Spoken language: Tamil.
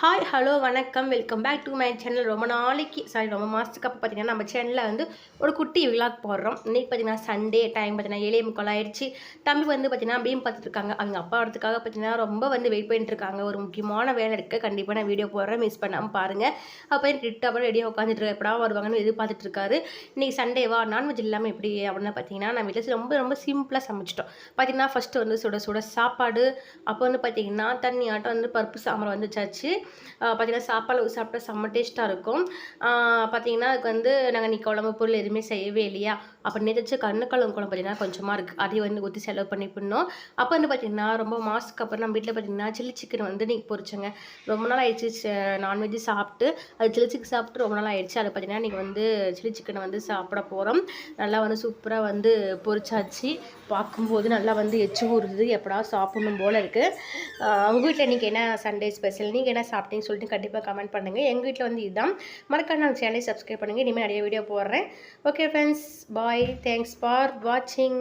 ஹாய் ஹலோ வணக்கம். Welcome back to my channel ரொம்ப நாளைக்கு சாரி ரொம்ப மாதத்துக்கு அப்போ பார்த்தீங்கன்னா நம்ம சேனலில் வந்து ஒரு குட்டி விழாக் போடுறோம். இன்றைக்கி பார்த்தீங்கன்னா சண்டே டைம் பார்த்தீங்கன்னா ஏழே முக்கால் ஆயிடுச்சு. தம்பி வந்து பார்த்தீங்கன்னா பீம் பார்த்துட்டு இருக்காங்க. அவங்க அப்பா வரதுக்காக பார்த்தீங்கன்னா ரொம்ப வந்து வெயிட் பண்ணிட்டு இருக்காங்க. ஒரு முக்கியமான வேலை இருக்குது கண்டிப்பாக நான் வீடியோ போடுறேன். மிஸ் பண்ணாமல் பாருங்கள் அப்போ கிட்ட அப்புறம் ரெடியாக உட்காந்துட்டு எப்படா வருவாங்கன்னு எதிர்பார்த்துட்டு இருக்காரு. இன்றைக்கி சண்டேவா நான்வெஜ் இல்லாமல் எப்படி? அப்படின்னு பார்த்தீங்கன்னா நான் வீட்டில் ரொம்ப ரொம்ப சிம்பிளாக சமைச்சிட்டோம். பார்த்தீங்கன்னா ஃபஸ்ட்டு வந்து சுட சுட சாப்பாடு. அப்போ வந்து பார்த்தீங்கன்னா தண்ணி ஆட்டம் வந்து பருப்பு சாம்பார் வந்துச்சாச்சு. பார்த்தீங்கன்னா சாப்பாடு சாப்பிட்டா செம்ம டேஸ்ட்டாக இருக்கும். பார்த்தீங்கன்னா அதுக்கு வந்து நாங்கள் நீ குழம்பு பொருள் எதுவுமே செய்யவே இல்லையா? அப்போ நேற்று கண்ணுக்குழம்பு குழம்பு பார்த்தீங்கன்னா கொஞ்சமாக இருக்குது அதையும் வந்து ஊற்றி செலவு பண்ணி பண்ணோம் அப்போ வந்து பார்த்தீங்கன்னா ரொம்ப மாதத்துக்கு அப்புறம் நம்ம வீட்டில் பார்த்தீங்கன்னா சில்லி சிக்கன் வந்து நீ பொரிச்சோங்க. ரொம்ப நாள் ஆயிடுச்சு நான்வெஜ் சாப்பிட்டு. அது சில்லி சிக்கன் சாப்பிட்டு ரொம்ப நாள் ஆயிடுச்சு. அதை பார்த்தீங்கன்னா நீங்கள் வந்து சில்லி சிக்கனை வந்து சாப்பிட போகிறோம் நல்லா வந்து சூப்பராக வந்து பொரிச்சாச்சு. பார்க்கும்போது நல்லா வந்து எச்சு ஊறுது. எப்படா சாப்பிடணும் போல் இருக்குது உங்கள் வீட்டில் இன்றைக்கி என்ன சண்டே ஸ்பெஷல் நீங்கள் என்ன சாப்பிட்டீங்கன்னு சொல்லிட்டு கண்டிப்பாக கமெண்ட் பண்ணுங்கள் எங்கள் வீட்டில் வந்து இதுதான். மறக்காம நம்ம சேனலை சப்ஸ்கிரைப் பண்ணுங்கள் இனிமேல் நிறைய வீடியோ போடுறேன். Okay friends bye thanks for வாட்சிங்